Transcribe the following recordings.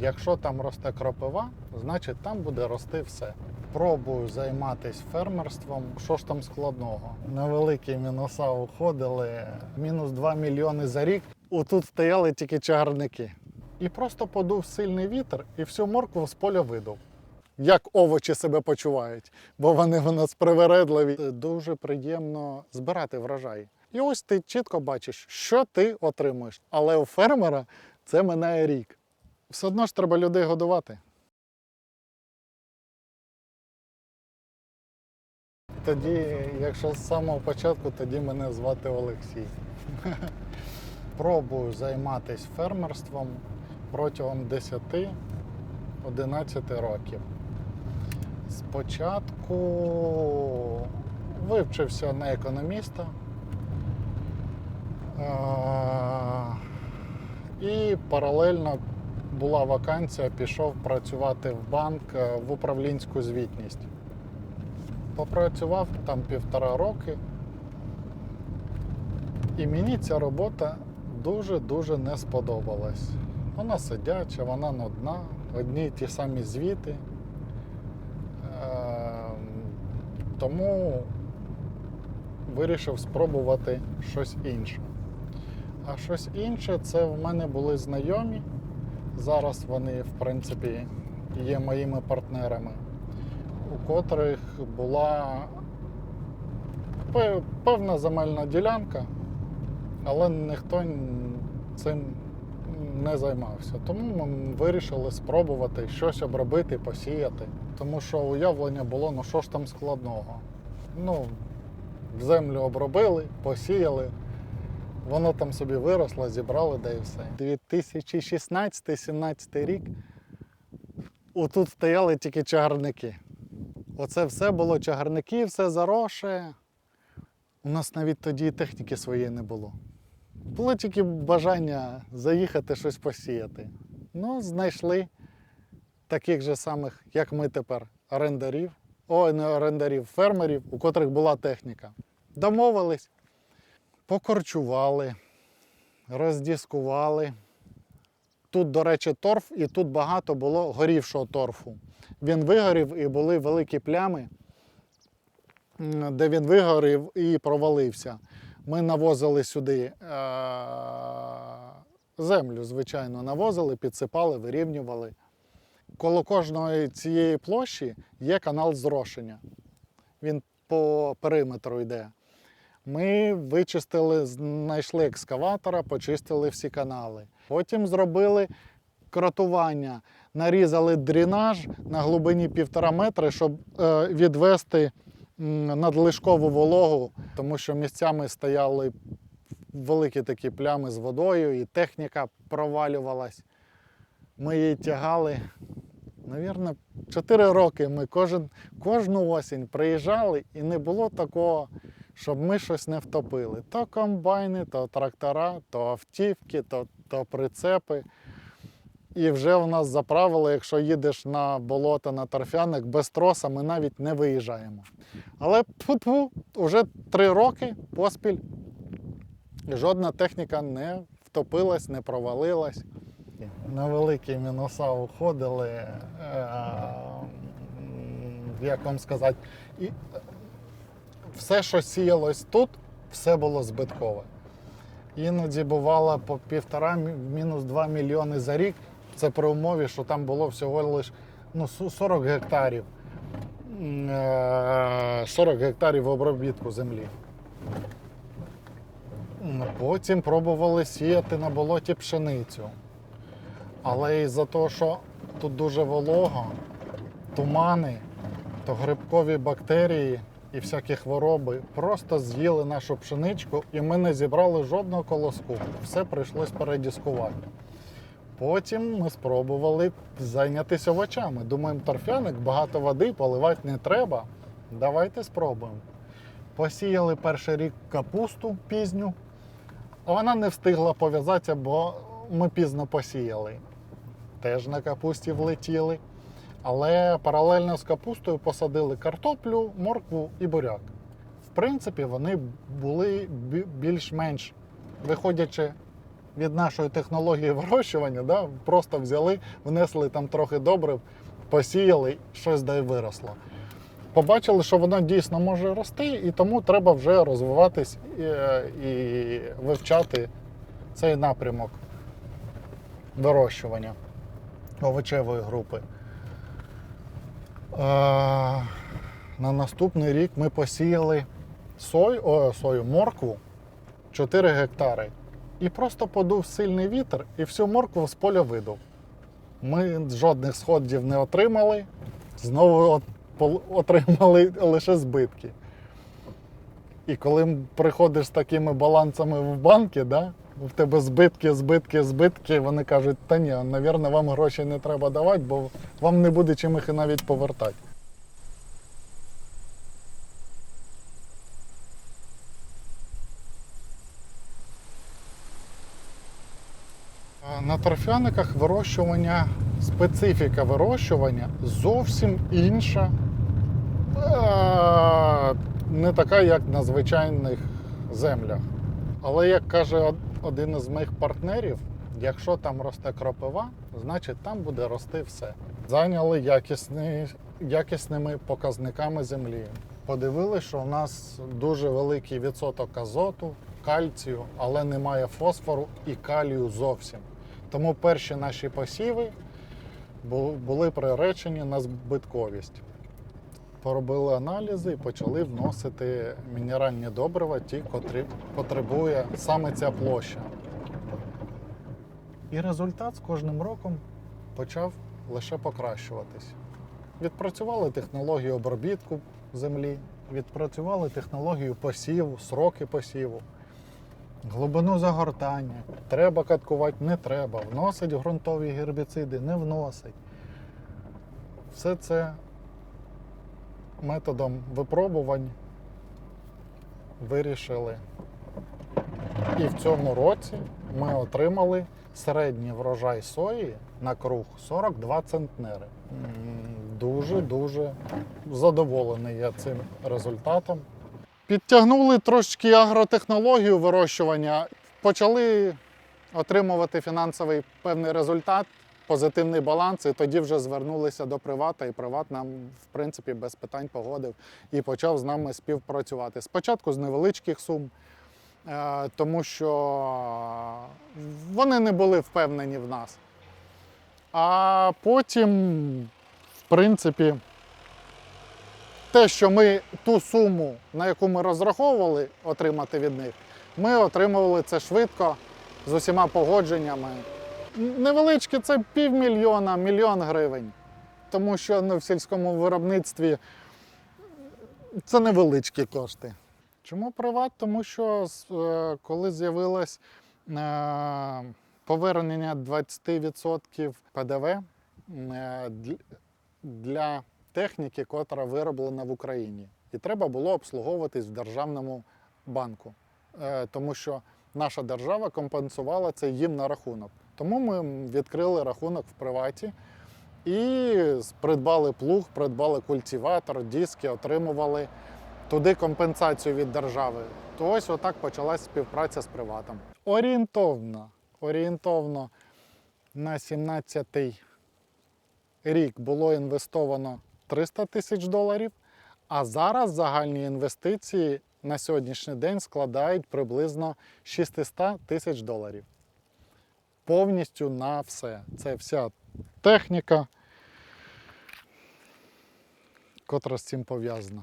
Якщо там росте кропива, значить там буде рости все. Пробую займатися фермерством. Що ж там складного? Невеликі мінуса уходили. Мінус 2 мільйони за рік. Отут стояли тільки чагарники. І просто подув сильний вітер і всю моркву з поля видав. Як овочі себе почувають, бо вони в нас привередливі. Дуже приємно збирати врожай. І ось ти чітко бачиш, що ти отримуєш. Але у фермера це минає рік. Все одно ж треба людей годувати. Тоді, якщо з самого початку, тоді мене звати Олексій. Пробую займатися фермерством протягом 10-11 років. Спочатку вивчився на економіста. І паралельно була вакансія, пішов працювати в банк е, в управлінську звітність. Попрацював там півтора роки. І мені ця робота дуже-дуже не сподобалась. Вона сидяча, вона нудна, одні й ті самі звіти. Ем, Тому вирішив спробувати щось інше. А щось інше це в мене були знайомі. Зараз вони, в принципі, є моїми партнерами, у котрих була певна земельна ділянка, але ніхто цим не займався. Тому ми вирішили спробувати щось обробити, посіяти. Тому що уявлення було, ну що ж там складного. Ну, землю обробили, посіяли, воно там собі виросло, зібрали, да і все. 2016-17 рік отут стояли тільки чагарники. Оце все було чагарники, все зароше. У нас навіть тоді техніки своєї не було. Було тільки бажання заїхати щось посіяти. Ну, знайшли таких же самих, як ми тепер, орендарів, ой, не орендарів, фермерів, у котрих була техніка. Домовились, покорчували, роздіскували. Тут, до речі, торф, і тут багато було горівшого торфу. Він вигорів і були великі плями, де він вигорів і провалився. Ми навозили сюди е- землю, звичайно, навозили, підсипали, вирівнювали. Коло кожної цієї площі є канал зрошення. Він по периметру йде. Ми вичистили, знайшли екскаватора, почистили всі канали. Потім зробили кротування, нарізали дренаж на глибині півтора метри, щоб е, відвести надлишкову вологу, тому що місцями стояли великі такі плями з водою, і техніка провалювалась. Ми її тягали. Навірно, 4 роки ми кожен, кожну осінь приїжджали і не було такого, щоб ми щось не втопили. То комбайни, то трактора, то автівки, то, то прицепи. І вже в нас за правило, якщо їдеш на болото на торфяник без троса, ми навіть не виїжджаємо. Але тьфу-тьфу, вже три роки поспіль жодна техніка не втопилась, не провалилась. Невеликі мінуса уходили, е, як вам сказати, все, що сіялось тут, все було збиткове. Іноді бувало по півтора мінус 2 мільйони за рік. Це при умові, що там було всього лише ну, 40 гектарів. Е, 40 гектарів обробітку землі. Потім пробували сіяти на болоті пшеницю. Але із-за того, що тут дуже волого, тумани, то грибкові бактерії і всякі хвороби просто з'їли нашу пшеничку, і ми не зібрали жодного колоску. Все прийшлось передіскувати. Потім ми спробували зайнятися овочами. Думаємо, торфяник, багато води, поливати не треба. Давайте спробуємо. Посіяли перший рік капусту пізню, а вона не встигла пов'язатися, бо ми пізно посіяли. Теж на капусті влетіли. Але паралельно з капустою посадили картоплю, моркву і буряк. В принципі, вони були більш-менш, виходячи від нашої технології вирощування, да, просто взяли, внесли там трохи добрив, посіяли, щось да й виросло. Побачили, що воно дійсно може рости, і тому треба вже розвиватись і, і вивчати цей напрямок вирощування овочевої групи. На наступний рік ми посіяли сой, о, сою, моркву 4 гектари. І просто подув сильний вітер і всю моркву з поля видув. Ми жодних сходів не отримали, знову отримали лише збитки. І коли приходиш з такими балансами в банки, да, в тебе збитки, збитки, збитки, вони кажуть, та ні, навірно, вам гроші не треба давати, бо вам не буде чим їх і навіть повертати. На торфяниках вирощування, специфіка вирощування зовсім інша. Е, Не така, як на звичайних землях. Але як каже один із моїх партнерів, якщо там росте кропива, значить там буде рости все. Зайняли якісні, якісними показниками землі. Подивилися, що у нас дуже великий відсоток азоту, кальцію, але немає фосфору і калію зовсім. Тому перші наші посіви були приречені на збитковість. Поробили аналізи і почали вносити мінеральні добрива, ті, котрі потребує саме ця площа. І результат з кожним роком почав лише покращуватись. Відпрацювали технологію обробітку землі, відпрацювали технологію посіву, сроки посіву, глибину загортання. Треба каткувати, не треба, вносить ґрунтові гербіциди, не вносить. Все це методом випробувань вирішили. І в цьому році ми отримали середній врожай сої на круг 42 центнери. Дуже-дуже задоволений я цим результатом. Підтягнули трошки агротехнологію вирощування, почали отримувати фінансовий певний результат, позитивний баланс, і тоді вже звернулися до привата, і приват нам, в принципі, без питань погодив і почав з нами співпрацювати. Спочатку з невеличких сум, е, тому що вони не були впевнені в нас. А потім, в принципі, те, що ми ту суму, на яку ми розраховували отримати від них, ми отримували це швидко з усіма погодженнями. Невеличке це півмільйона, мільйон гривень. Тому що ну, в сільському виробництві це невеличкі кошти. Чому приват? Тому що е, коли з'явилось е, повернення 20% ПДВ е, для техніки, котра вироблена в Україні. І треба було обслуговуватись в державному банку, тому що наша держава компенсувала це їм на рахунок. Тому ми відкрили рахунок в приваті і придбали плуг, придбали культиватор, диски, отримували туди компенсацію від держави. То ось отак почалась співпраця з приватом. Орієнтовно, орієнтовно на 17-й рік було інвестовано 300 тисяч доларів, а зараз загальні інвестиції на сьогоднішній день складають приблизно 600 тисяч доларів. Повністю на все. Це вся техніка, котра з цим пов'язана.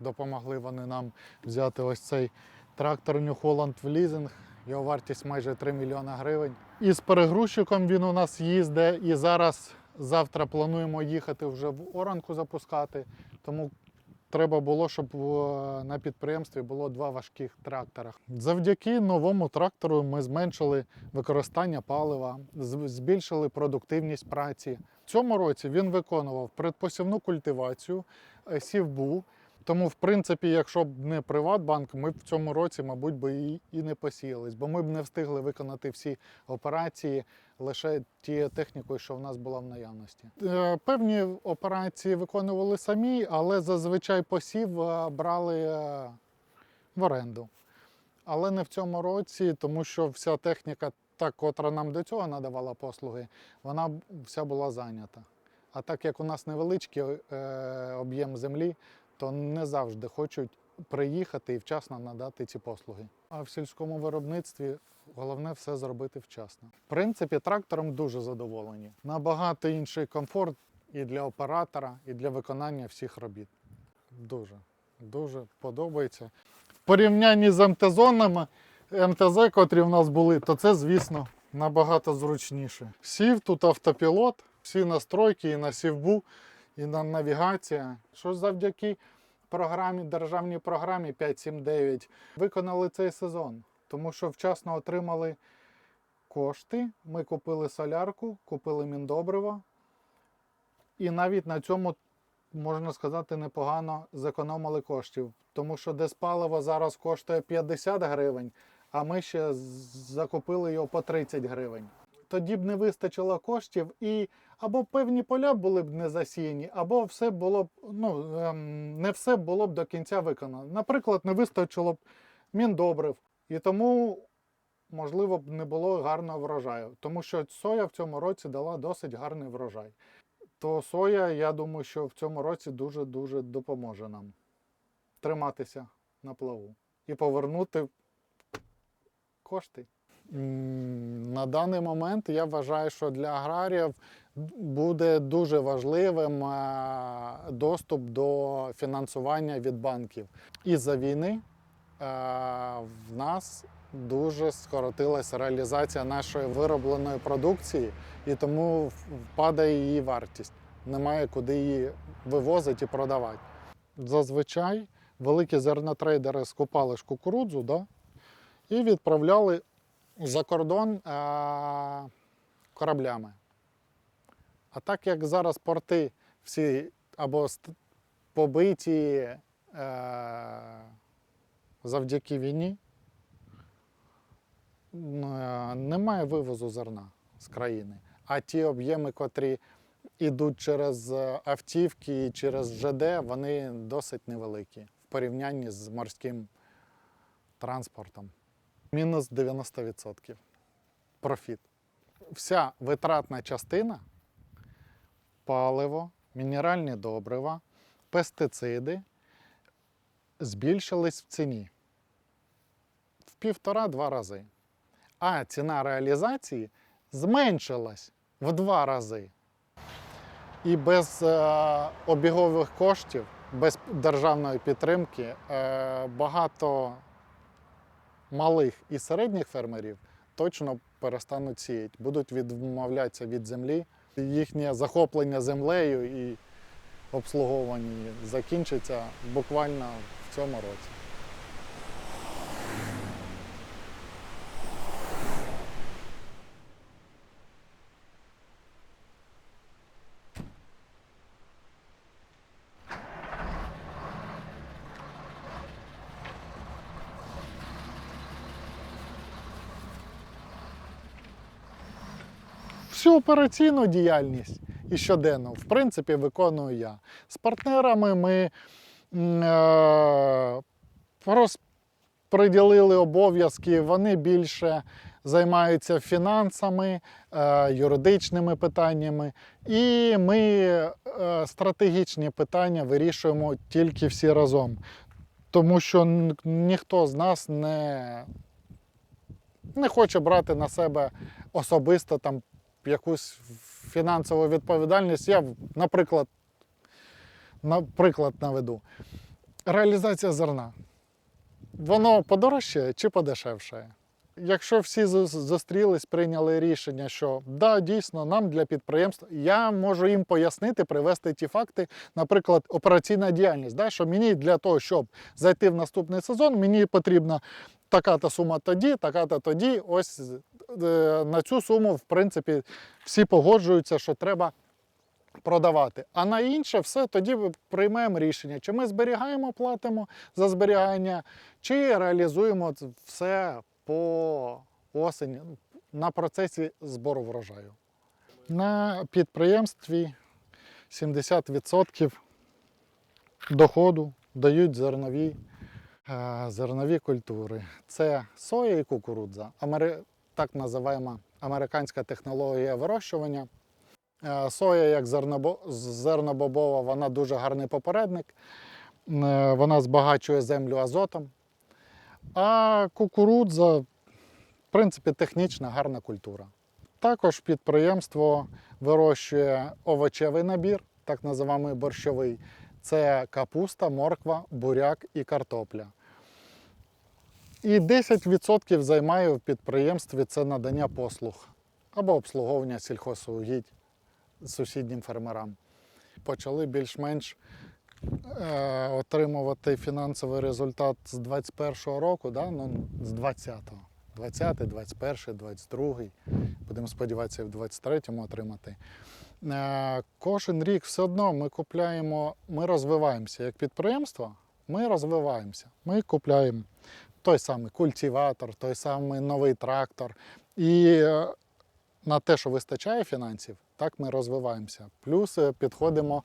Допомогли вони нам взяти ось цей трактор New Holland в лізинг. Його вартість майже 3 мільйона гривень. І з перегрузчиком він у нас їздить. І зараз завтра плануємо їхати вже в оранку запускати. Тому треба було, щоб в- на підприємстві було два важких трактора. Завдяки новому трактору ми зменшили використання палива, збільшили продуктивність праці. В цьому році він виконував предпосівну культивацію, е, сівбу. Тому, в принципі, якщо б не Приватбанк, ми б в цьому році, мабуть, би і, не посіялись, бо ми б не встигли виконати всі операції лише тією технікою, що в нас була в наявності. Е, Певні операції виконували самі, але зазвичай посів е, брали е, в оренду. Але не в цьому році, тому що вся техніка, та, котра нам до цього надавала послуги, вона вся була зайнята. А так як у нас невеличкий е, об'єм землі, то не завжди хочуть приїхати і вчасно надати ці послуги. А в сільському виробництві головне все зробити вчасно. В принципі, трактором дуже задоволені. Набагато інший комфорт і для оператора, і для виконання всіх робіт. Дуже, дуже подобається. В порівнянні з МТ-зонами, МТЗ, котрі в нас були, то це, звісно, набагато зручніше. Сів тут автопілот, всі настройки і на сівбу, і на навігація. Що завдяки програмі, державній програмі 579 виконали цей сезон, тому що вчасно отримали кошти. Ми купили солярку, купили міндобриво. І навіть на цьому, можна сказати, непогано зекономили коштів. Тому що диспаливо зараз коштує 50 гривень, а ми ще закупили його по 30 гривень. Тоді б не вистачило коштів, і або певні поля були б не засіяні, або все було б, ну, ем, не все було б до кінця виконано. Наприклад, не вистачило б міндобрив, і тому, можливо, б не було гарного врожаю. Тому що соя в цьому році дала досить гарний врожай. То соя, я думаю, що в цьому році дуже-дуже допоможе нам триматися на плаву і повернути кошти. На даний момент я вважаю, що для аграріїв буде дуже важливим е, доступ до фінансування від банків. Із-за війни е, в нас дуже скоротилася реалізація нашої виробленої продукції, і тому впадає її вартість. Немає куди її вивозити і продавати. Зазвичай великі зернотрейдери скупали ж кукурудзу да, і відправляли за кордон е, кораблями. А так як зараз порти всі або побиті е, завдяки війні, м, е, немає вивозу зерна з країни. А ті об'єми, котрі йдуть через автівки і через ЖД, вони досить невеликі в порівнянні з морським транспортом. Мінус 90% профіт. Вся витратна частина паливо, мінеральні добрива, пестициди збільшились в ціні в півтора-два рази. А ціна реалізації зменшилась в два рази. І без е, обігових коштів, без державної підтримки е, багато малих і середніх фермерів точно перестануть сіяти, будуть відмовлятися від землі. Їхнє захоплення землею і обслуговування закінчиться буквально в цьому році. Всю операційну діяльність і щоденно, в принципі, виконую я. З партнерами ми е, розподілили обов'язки, вони більше займаються фінансами, е, юридичними питаннями, і ми е, стратегічні питання вирішуємо тільки всі разом. Тому що ніхто з нас не, не хоче брати на себе особисто там якусь фінансову відповідальність. Я, наприклад, наприклад наведу. Реалізація зерна. Воно подорожчає чи подешевшає? Якщо всі зустрілись, прийняли рішення, що да, дійсно, нам для підприємства, я можу їм пояснити, привести ті факти, наприклад, операційна діяльність, да, що мені для того, щоб зайти в наступний сезон, мені потрібна така-та сума тоді, така-та тоді. Ось на цю суму, в принципі, всі погоджуються, що треба продавати. А на інше все тоді приймемо рішення, чи ми зберігаємо, платимо за зберігання, чи реалізуємо все по осені на процесі збору врожаю. На підприємстві 70% доходу дають зернові Е, Зернові культури. Це соя і кукурудза. Так називаємо американська технологія вирощування. Е, Соя, як зернобобова, вона дуже гарний попередник. Е, Вона збагачує землю азотом. А кукурудза, в принципі, технічна гарна культура. Також підприємство вирощує овочевий набір, так називаємо борщовий. Це капуста, морква, буряк і картопля. І 10% займає в підприємстві це надання послуг або обслуговування сільхозугідь сусіднім фермерам. Почали більш-менш е, отримувати фінансовий результат з 21-го року, да? ну, з 20-го. 20, 21, 22. Будемо сподіватися, в 23-му отримати. Е, Кожен рік все одно ми купляємо, ми розвиваємося. Як підприємство, ми розвиваємося. Ми купляємо той самий культиватор, той самий новий трактор. І е, на те, що вистачає фінансів, так ми розвиваємося. Плюс е, підходимо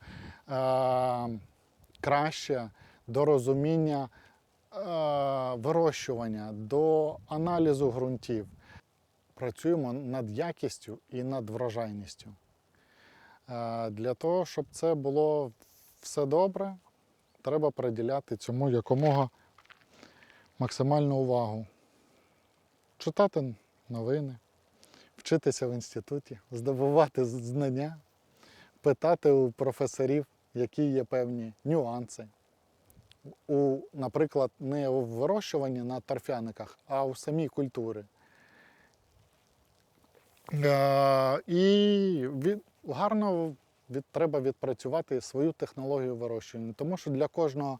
е, краще до розуміння е, вирощування, до аналізу ґрунтів. Працюємо над якістю і над врожайністю. Е, Для того, щоб це було все добре, треба приділяти цьому якомога максимальну увагу. Читати новини, вчитися в інституті, здобувати знання, питати у професорів, які є певні нюанси. У, наприклад, не у вирощуванні на торфяниках, а у самій культурі. Е, І від, гарно від, треба відпрацювати свою технологію вирощування, тому що для кожного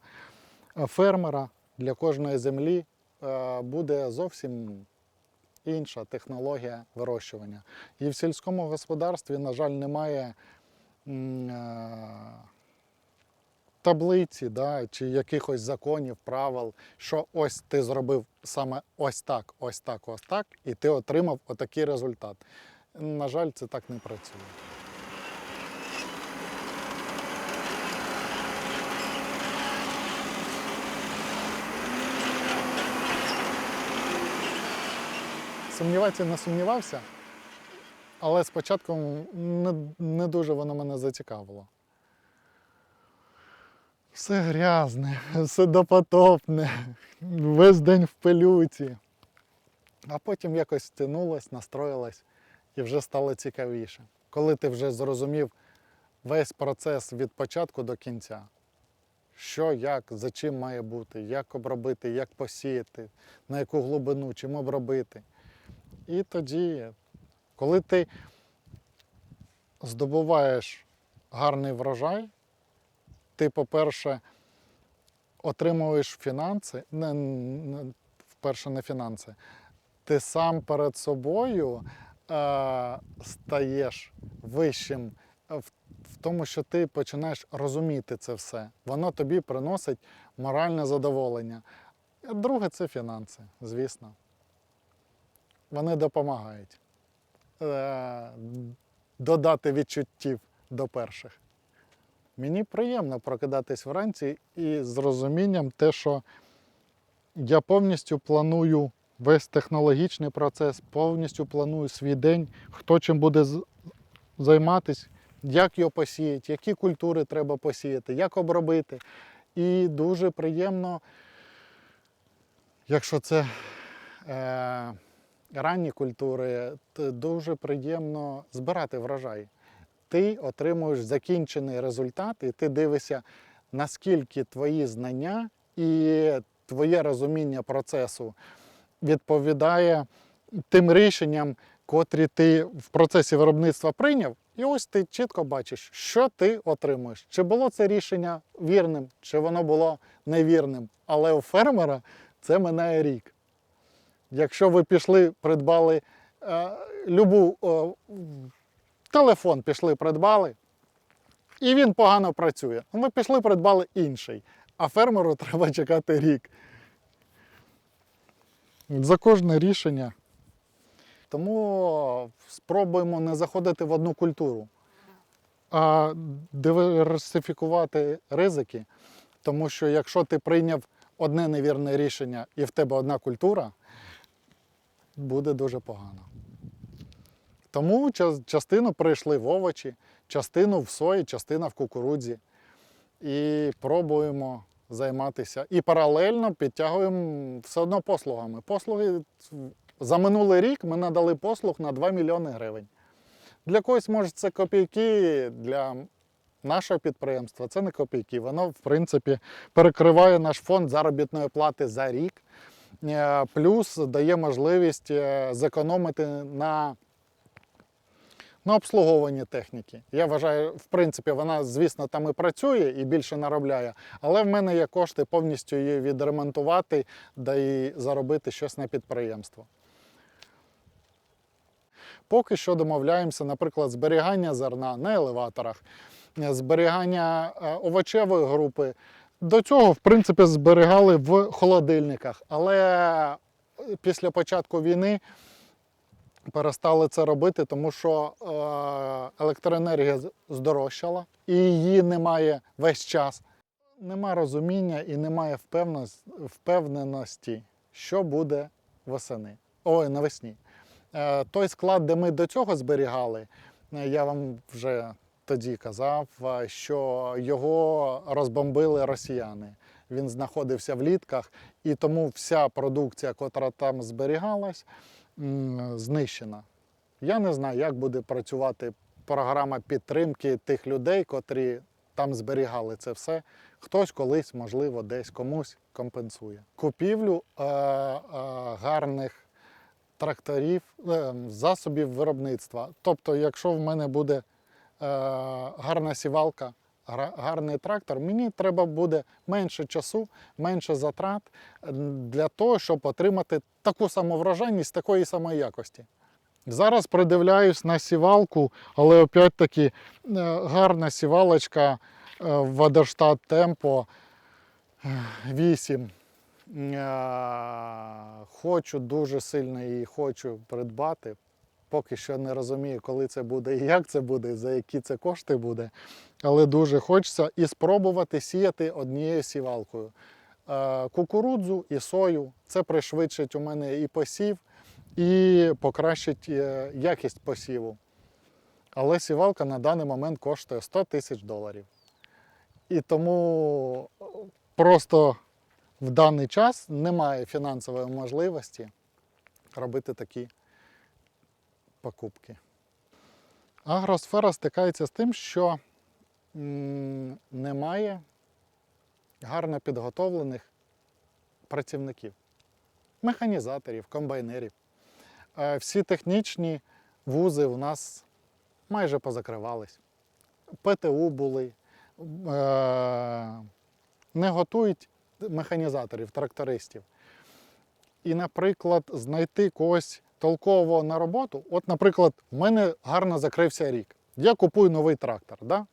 фермера, для кожної землі е, буде зовсім інша технологія вирощування. І в сільському господарстві, на жаль, немає е, таблиці да, чи якихось законів, правил, що ось ти зробив саме ось так, ось так, ось так, і ти отримав отакий результат. На жаль, це так не працює. Сумніватися не сумнівався, але спочатку не, не дуже воно мене зацікавило. Все грязне, все допотопне, весь день в пилюці. А потім якось стягнулось, настроїлось і вже стало цікавіше. Коли ти вже зрозумів весь процес від початку до кінця, що, як, за чим має бути, як обробити, як посіяти, на яку глибину, чим обробити. І тоді, коли ти здобуваєш гарний врожай, ти, по-перше, отримуєш фінанси, не, не, вперше не фінанси, ти сам перед собою е, стаєш вищим в, в тому, що ти починаєш розуміти це все. Воно тобі приносить моральне задоволення. Друге це фінанси, звісно. Вони допомагають е, додати відчуттів до перших. Мені приємно прокидатись вранці і з розумінням те, що я повністю планую весь технологічний процес, повністю планую свій день, хто чим буде з- займатись, як його посіяти, які культури треба посіяти, як обробити. І дуже приємно, якщо це е, ранні культури, дуже приємно збирати врожай ти отримуєш закінчений результат, і ти дивишся, наскільки твої знання і твоє розуміння процесу відповідає тим рішенням, котрі ти в процесі виробництва прийняв. І ось ти чітко бачиш, що ти отримуєш. Чи було це рішення вірним, чи воно було невірним. Але у фермера це минає рік. Якщо ви пішли, придбали е, любу е, телефон пішли, придбали, і він погано працює. Ми пішли, придбали інший, а фермеру треба чекати рік. За кожне рішення. Тому спробуємо не заходити в одну культуру, а диверсифікувати ризики. Тому що якщо ти прийняв одне невірне рішення і в тебе одна культура, буде дуже погано. Тому частину перейшли в овочі, частину в сої, частина в кукурудзі. І пробуємо займатися. І паралельно підтягуємо все одно послугами. Послуги за минулий рік ми надали послуг на 2 мільйони гривень. Для когось, може, це копійки, для нашого підприємства це не копійки. Воно, в принципі, перекриває наш фонд заробітної плати за рік, плюс дає можливість е, зекономити на на обслуговуванні техніки. Я вважаю, в принципі, вона, звісно, там і працює і більше наробляє, але в мене є кошти повністю її відремонтувати да і заробити щось на підприємство. Поки що домовляємося, наприклад, зберігання зерна на елеваторах, е, зберігання е, овочевої групи. До цього, в принципі, зберігали в холодильниках, але е, після початку війни перестали це робити, тому що е, електроенергія здорожчала і її немає весь час. Нема розуміння і немає впевненості, що буде восени. Ой, навесні. Е, той склад, де ми до цього зберігали, я вам вже тоді казав, е, що його розбомбили росіяни. Він знаходився в літках, і тому вся продукція, котра там зберігалась, знищена. Я не знаю, як буде працювати програма підтримки тих людей, котрі там зберігали це все. Хтось колись, можливо, десь комусь компенсує. Купівлю е, е, гарних тракторів, е, засобів виробництва. Тобто, якщо в мене буде гарна сівалка, гарний трактор, мені треба буде менше часу, менше затрат е, для того, щоб отримати таку саму врожайність такої самої якості. Зараз придивляюсь на сівалку, але опять-таки е, гарна сівалочка е, Водерштат Темпо 8. Е, Хочу дуже сильно її хочу придбати. Поки що не розумію, коли це буде і як це буде, за які це кошти буде. Але дуже хочеться і спробувати сіяти однією сівалкою. Е, Кукурудзу і сою. Це пришвидшить у мене і посів, і покращить е, якість посіву. Але сівалка на даний момент коштує 100 тисяч доларів. І тому е, просто в даний час немає фінансової можливості робити такі покупки. Агросфера стикається з тим, що немає гарно підготовлених працівників, механізаторів, комбайнерів. Е, Всі технічні вузи у нас майже позакривались. ПТУ були, е, не готують механізаторів, трактористів. І, наприклад, знайти когось толкового на роботу. От, наприклад, в мене гарно закрився рік. Я купую новий трактор, да?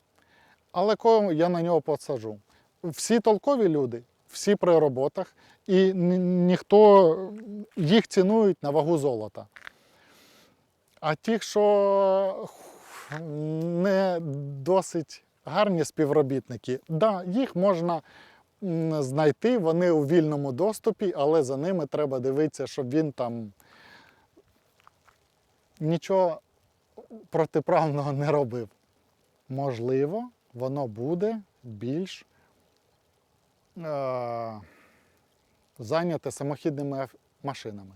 але кого я на нього посаджу? Всі толкові люди, всі при роботах, і ні- ніхто їх цінують на вагу золота. А ті, що не досить гарні співробітники, да, їх можна знайти, вони у вільному доступі, але за ними треба дивитися, щоб він там нічого протиправного не робив. Можливо, воно буде більш е, зайняте самохідними машинами.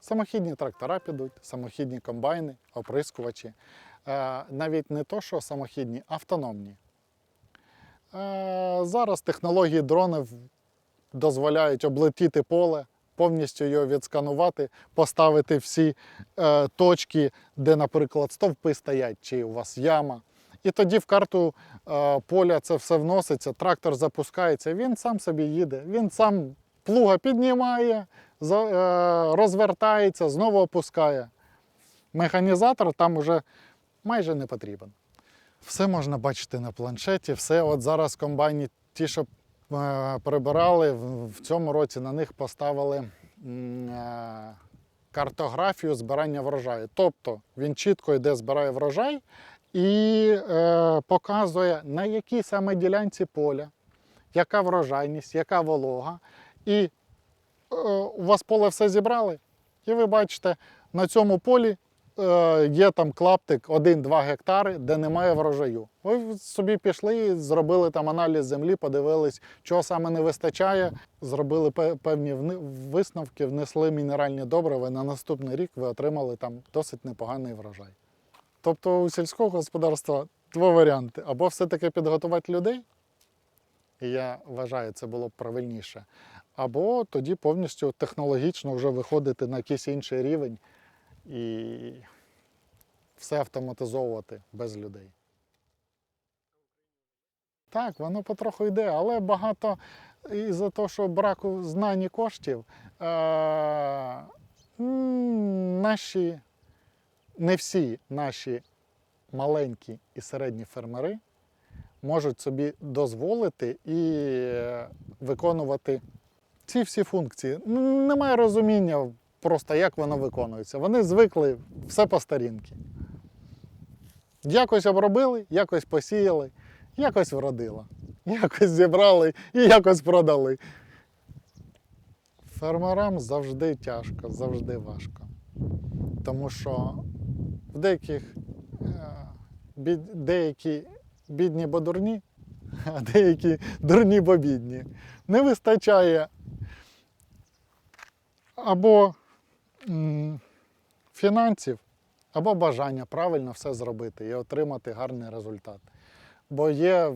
Самохідні трактора підуть, самохідні комбайни, оприскувачі. Е, навіть не то, що самохідні, автономні. Е, зараз технології дронів дозволяють облетіти поле, повністю його відсканувати, поставити всі е, точки, де, наприклад, стовпи стоять, чи у вас яма. І тоді в карту е, поля це все вноситься, трактор запускається, він сам собі їде, він сам плуга піднімає, за- е, розвертається, знову опускає. Механізатор там уже майже не потрібен. Все можна бачити на планшеті, все. От зараз комбайні, ті, що прибирали, в, цьому році на них поставили е, картографію збирання врожаю. Тобто він чітко йде, збирає врожай і е, показує, на якій саме ділянці поля, яка врожайність, яка волога. І е, у вас поле все зібрали, і ви бачите, на цьому полі е, є там клаптик 1-2 гектари, де немає врожаю. Ви собі пішли, зробили там аналіз землі, подивились, чого саме не вистачає, зробили певні висновки, внесли мінеральні добрива. На наступний рік ви отримали там досить непоганий врожай. Тобто у сільського господарства два варіанти: або все-таки підготувати людей, і я вважаю, це було б правильніше, або тоді повністю технологічно вже виходити на якийсь інший рівень і все автоматизовувати без людей. Так, воно потроху йде, але багато із-за того, що браку знань і коштів, е- наші, не всі наші маленькі і середні фермери можуть собі дозволити і е, виконувати ці всі функції. Немає розуміння просто, як воно виконується. Вони звикли все по старінки. Якось обробили, якось посіяли, якось вродило, якось зібрали і якось продали. Фермерам завжди тяжко, завжди важко. Тому що в деяких е, бід- деякі бідні бо дурні, а деякі дурні бо бідні. Не вистачає або фінансів, або бажання правильно все зробити і отримати гарний результат. Бо є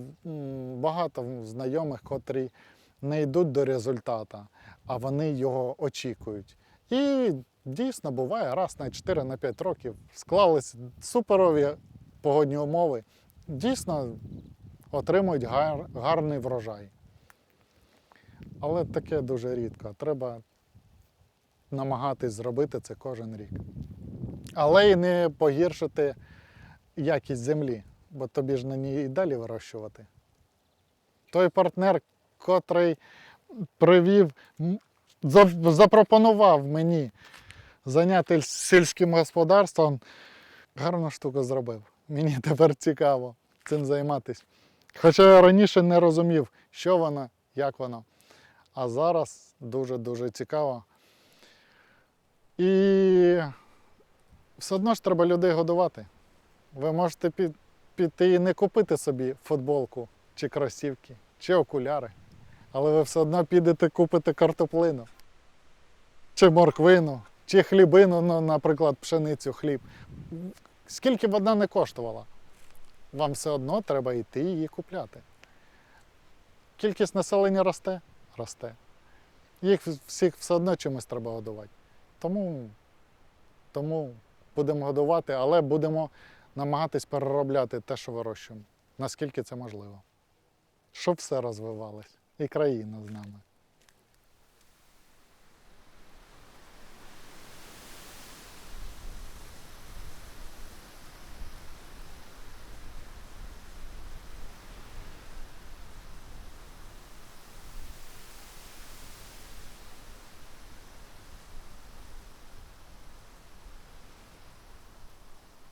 багато знайомих, котрі не йдуть до результату, а вони його очікують. І дійсно буває раз на 4 на 5 років склались суперові погодні умови. Дійсно отримують гар, гарний врожай. Але таке дуже рідко. Треба намагатись зробити це кожен рік. Але і не погіршити якість землі, бо тобі ж на ній і далі вирощувати. Той партнер, котрий привів, запропонував мені зайнятися сільським господарством, гарну штуку зробив. Мені тепер цікаво цим займатися. Хоча я раніше не розумів, що воно, як воно. А зараз дуже-дуже цікаво. І все одно ж треба людей годувати. Ви можете піти і не купити собі футболку, чи кросівки, чи окуляри. Але ви все одно підете купити картоплину, чи морквину, чи хлібину, ну, наприклад, пшеницю, хліб. Скільки б вона не коштувала, вам все одно треба йти її купляти. Кількість населення росте, росте. Їх всіх все одно чимось треба годувати. Тому, тому будемо годувати, але будемо намагатись переробляти те, що вирощуємо, наскільки це можливо. Щоб все розвивалось і країна з нами.